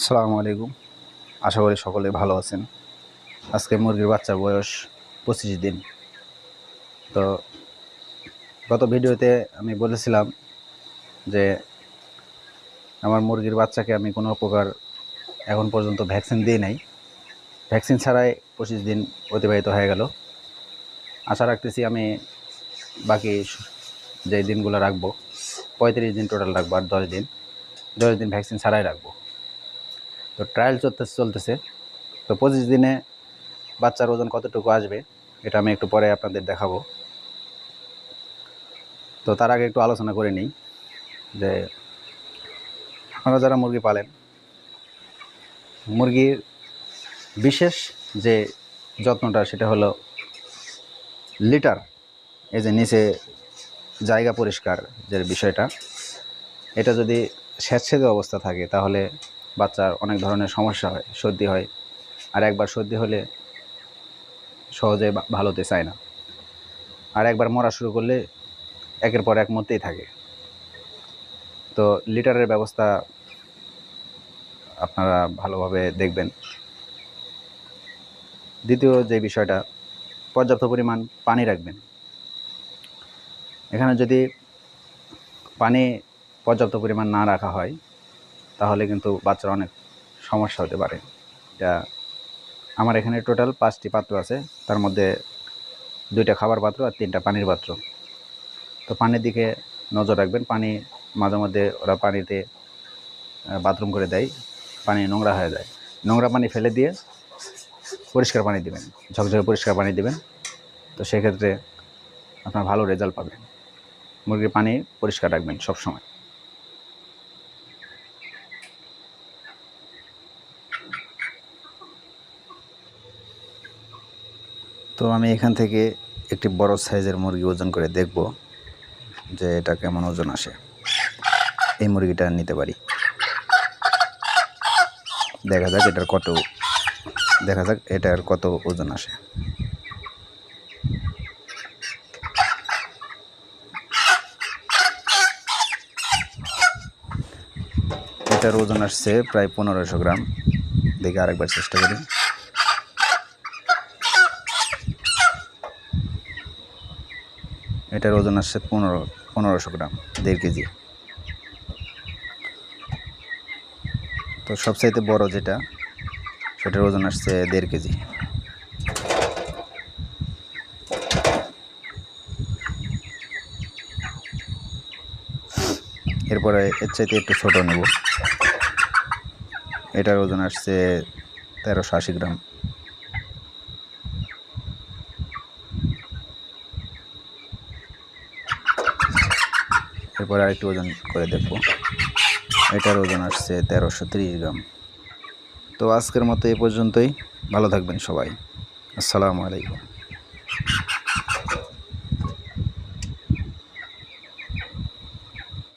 আসসালামু আলাইকুম। আশা করি সকলে ভালো আছেন। আজকে মুরগির বাচ্চার বয়স পঁচিশ দিন। তো গত ভিডিওতে আমি বলেছিলাম যে আমার মুরগির বাচ্চাকে আমি কোনো প্রকার এখন পর্যন্ত ভ্যাকসিন দিই নাই। ভ্যাকসিন ছাড়াই পঁচিশ দিন অতিবাহিত হয়ে গেল। আশা রাখতেছি আমি বাকি যে দিনগুলো রাখব, পঁয়ত্রিশ দিন টোটাল রাখব আর দশ দিন। দশ দিন ভ্যাকসিন ছাড়াই রাখব। তো ট্রায়াল চলতে চলতেছে। তো পঁচিশ দিনে বাচ্চার ওজন কতটুকু আসবে, এটা আমি একটু পরে আপনাদের দেখাবো। তো তার আগে একটু আলোচনা করে নিই যে আপনারা যারা মুরগি পালেন, মুরগির বিশেষ যে যত্নটা সেটা হলো লিটার, এই যে নিচে জায়গা পরিষ্কার যে বিষয়টা, এটা যদি স্যাঁতসেঁতে অবস্থা থাকে তাহলে বাচ্চার অনেক ধরনের সমস্যা হয়, সর্দি হয়। আর একবার সর্দি হলে সহজে ভালো হতে চায় না। আর একবার মরা শুরু করলে একের পর এক মরতেই থাকে। তো লিটারের ব্যবস্থা আপনারা ভালোভাবে দেখবেন। দ্বিতীয় যে বিষয়টা, পর্যাপ্ত পরিমাণ পানি রাখবেন। এখানে যদি পানি পর্যাপ্ত পরিমাণ না রাখা হয় তাহলে কিন্তু বাচ্চার অনেক সমস্যা হতে পারে। এটা আমার এখানে টোটাল পাঁচটি পাত্র আছে, তার মধ্যে দুইটা খাবার পাত্র আর তিনটা পানির পাত্র। তো পানির দিকে নজর রাখবেন, পানি মাঝে মধ্যে ওরা পানিতে বাথরুম করে দেয়, পানি নোংরা হয়ে যায়। নোংরা পানি ফেলে দিয়ে পরিষ্কার পানি দিবেন, ঝকঝকে পরিষ্কার পানি দিবেন। তো সেক্ষেত্রে আপনার ভালো রেজাল্ট পাবেন। মুরগির পানি পরিষ্কার রাখবেন সবসময়। তো আমি এখান থেকে একটি বড় সাইজের মুরগি ওজন করে দেখব যে এটা কেমন ওজন আসে। এই মুরগিটা নিতে পারি। দেখা যাক এটার কত, দেখা যাক এটার কত ওজন আসে। এটার ওজন আসছে প্রায় পনেরোশো গ্রাম। দেখে আরেকবার চেষ্টা করি। এটার ওজন আসছে পনেরো, পনেরোশো গ্রাম, দেড় কেজি। তো সবচাইতে বড় যেটা, সেটার ওজন আসছে দেড় কেজি। এরপরে এর চাইতে একটু ছোট নেব। এটার ওজন আসছে তেরোশো আশি গ্রাম। এরপরে আরেকটু ওজন করে দেখব। এটার ওজন আসছে তেরোশো গ্রাম। তো আজকের মতো এ পর্যন্তই। ভালো থাকবেন সবাই। আসসালামু আলাইকুম।